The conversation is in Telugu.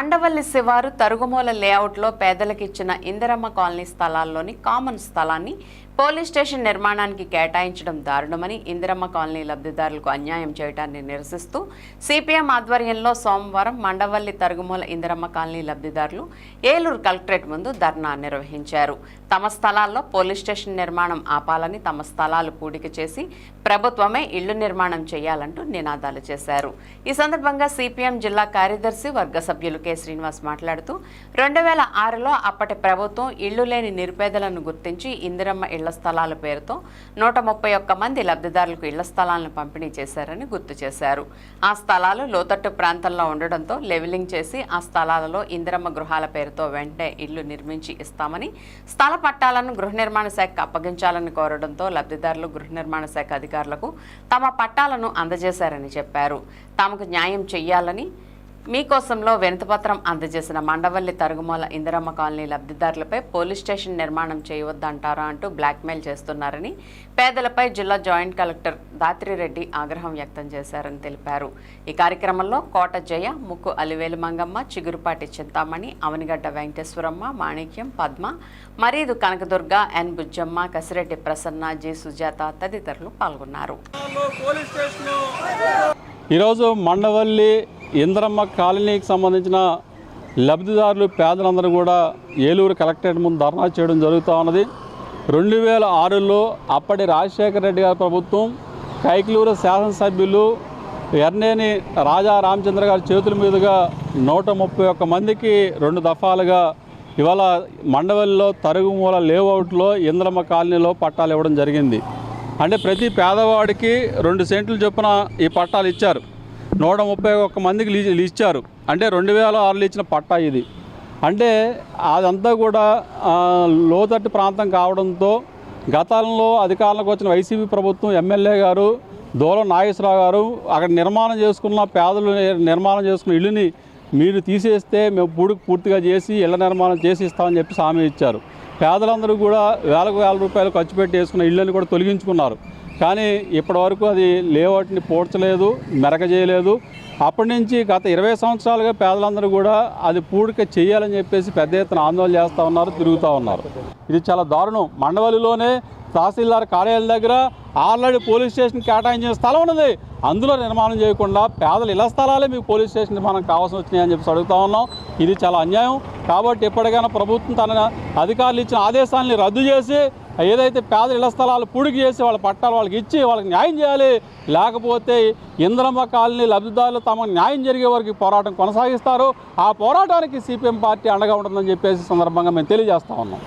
మండవల్లి శివారు తరుగుమూల లేఅవుట్లో పేదలకు ఇచ్చిన ఇందిరమ్మ కాలనీ స్థలాల్లోని కామన్ స్థలాన్ని పోలీస్ స్టేషన్ నిర్మాణానికి కేటాయించడం దారుణమని ఇందిరమ్మ కాలనీ లబ్ధిదారులకు అన్యాయం చేయడాన్ని నిరసిస్తూ సిపిఎం ఆధ్వర్యంలో సోమవారం మండవల్లి తరుగుమూల ఇందిరమ్మ కాలనీ లబ్ధిదారులు ఏలూరు కలెక్టరేట్ ముందు ధర్నా నిర్వహించారు. తమ స్థలాల్లో పోలీస్ స్టేషన్ నిర్మాణం ఆపాలని తమ స్థలాలు పూడిక చేసి ప్రభుత్వమే ఇళ్ళు నిర్మాణం చేయాలంటూ నినాదాలు చేశారు. ఈ సందర్భంగా సిపిఎం జిల్లా కార్యదర్శి వర్గ సభ్యులు కె శ్రీనివాస్ మాట్లాడుతూ రెండు వేల ఆరులో అప్పటి ప్రభుత్వం ఇళ్ళు లేని నిరుపేదలను గుర్తించి ఇందిరమ్మ ఇళ్ళ స్థలాల పేరుతో నూట ముప్పై ఒక్క మంది లబ్ధిదారులకు ఇళ్ళ స్థలాలను పంపిణీ చేశారని గుర్తు చేశారు. ఆ స్థలాలు లోతట్టు ప్రాంతంలో ఉండడంతో లెవెలింగ్ చేసి ఆ స్థలాలలో ఇందిరమ్మ గృహాల పేరుతో వెంటనే ఇళ్ళు నిర్మించి ఇస్తామని స్థల పట్టాలను గృహ నిర్మాణ శాఖకు అప్పగించాలని కోరడంతో లబ్ధిదారులు గృహ నిర్మాణ శాఖ అధికారులకు తమ పట్టాలను అందజేశారని చెప్పారు. తమకు న్యాయం చెయ్యాలని మీకోసంలో వినతిపత్రం అందజేసిన మండవల్లి తరుగుమాల ఇందిరమ్మ కాలనీ లబ్ధిదారులపై పోలీస్ స్టేషన్ నిర్మాణం చేయవద్దంటారా అంటూ బ్లాక్మెయిల్ చేస్తున్నారని పేదలపై జిల్లా జాయింట్ కలెక్టర్ దాత్రిరెడ్డి ఆగ్రహం వ్యక్తం చేశారని తెలిపారు. ఈ కార్యక్రమంలో కోట జయ ముక్కు అలివేలు మంగమ్మ చిగురుపాటి చింతామణి అవనిగడ్డ వెంకటేశ్వరమ్మ మాణిక్యం పద్మ మరీదు కనకదుర్గ ఎన్ బుజ్జమ్మ కసిరెడ్డి ప్రసన్న జి సుజాత తదితరులు పాల్గొన్నారు. ఈరోజు మండవల్లి ఇంద్రమ్మ కాలనీకి సంబంధించిన లబ్ధిదారులు పేదలందరూ కూడా ఏలూరు కలెక్టరేట్ ముందు ధర్నా చేయడం జరుగుతూ ఉన్నది. రెండు వేల ఆరులో అప్పటి రాజశేఖర రెడ్డి గారి ప్రభుత్వం కైకలూరు శాసనసభ్యులు ఎర్నేని రాజా రామచంద్ర గారి చేతుల మీదుగా నూట ముప్పై ఒక్క మందికి రెండు దఫాలుగా ఇవాళ మండవల్లిలో తరుగుమూల లేఅవుట్లో ఇంద్రమ్మ కాలనీలో పట్టాలు ఇవ్వడం జరిగింది. అంటే ప్రతి పేదవాడికి రెండు సెంట్లు చొప్పున ఈ పట్టాలు ఇచ్చారు. నూట ముప్పై ఒక్క మందికి లీజ్ ఇచ్చారు అంటే రెండు వేల ఆరులో ఇచ్చిన పట్టా ఇది. అంటే అదంతా కూడా లోతట్టు ప్రాంతం కావడంతో గతంలో అధికారంలోకి వచ్చిన వైసీపీ ప్రభుత్వం ఎమ్మెల్యే గారు దూలం నాగేశ్వరరావు గారు అక్కడ నిర్మాణం చేసుకున్న పేదలు నిర్మాణం చేసుకున్న ఇల్లుని మీరు తీసేస్తే మేము పూడి పూర్తిగా చేసి ఇళ్ళ నిర్మాణం చేసి ఇస్తామని చెప్పి హామీ ఇచ్చారు. పేదలందరూ కూడా వేలకు వేల రూపాయలు ఖర్చు పెట్టి వేసుకున్న ఇళ్ళని కూడా తొలగించుకున్నారు. కానీ ఇప్పటివరకు అది లేఅవుట్ని పూడ్చలేదు మెరక చేయలేదు. అప్పటి నుంచి గత ఇరవై సంవత్సరాలుగా పేదలందరూ కూడా అది పూడిక చేయాలని చెప్పేసి పెద్ద ఎత్తున ఆందోళన చేస్తూ ఉన్నారు తిరుగుతూ ఉన్నారు. ఇది చాలా దారుణం. మండవల్లిలోనే తహసీల్దార్ కార్యాలయం దగ్గర ఆల్రెడీ పోలీస్ స్టేషన్ కేటాయించిన స్థలం ఉన్నది. అందులో నిర్మాణం చేయకుండా పేదలు ఇళ్ళ స్థలాలే మీకు పోలీస్ స్టేషన్ నిర్మాణం కావాల్సి వచ్చినాయి అని చెప్పి అడుగుతా ఉన్నాం. ఇది చాలా అన్యాయం. కాబట్టి ఎప్పటికైనా ప్రభుత్వం తన అధికారులు ఇచ్చిన ఆదేశాలని రద్దు చేసి ఏదైతే పేదల ఇళ్ళ స్థలాలు పూడికి చేసి వాళ్ళ పట్టాలు వాళ్ళకి ఇచ్చి వాళ్ళకి న్యాయం చేయాలి లేకపోతే ఇంద్రమ్మ కాలనీ లబ్ధిదారులు తమ న్యాయం జరిగే వరకు పోరాటం కొనసాగిస్తారు. ఆ పోరాటానికి సిపిఎం పార్టీ అండగా ఉంటుందని చెప్పేసి సందర్భంగా మేము తెలియజేస్తా ఉన్నాం.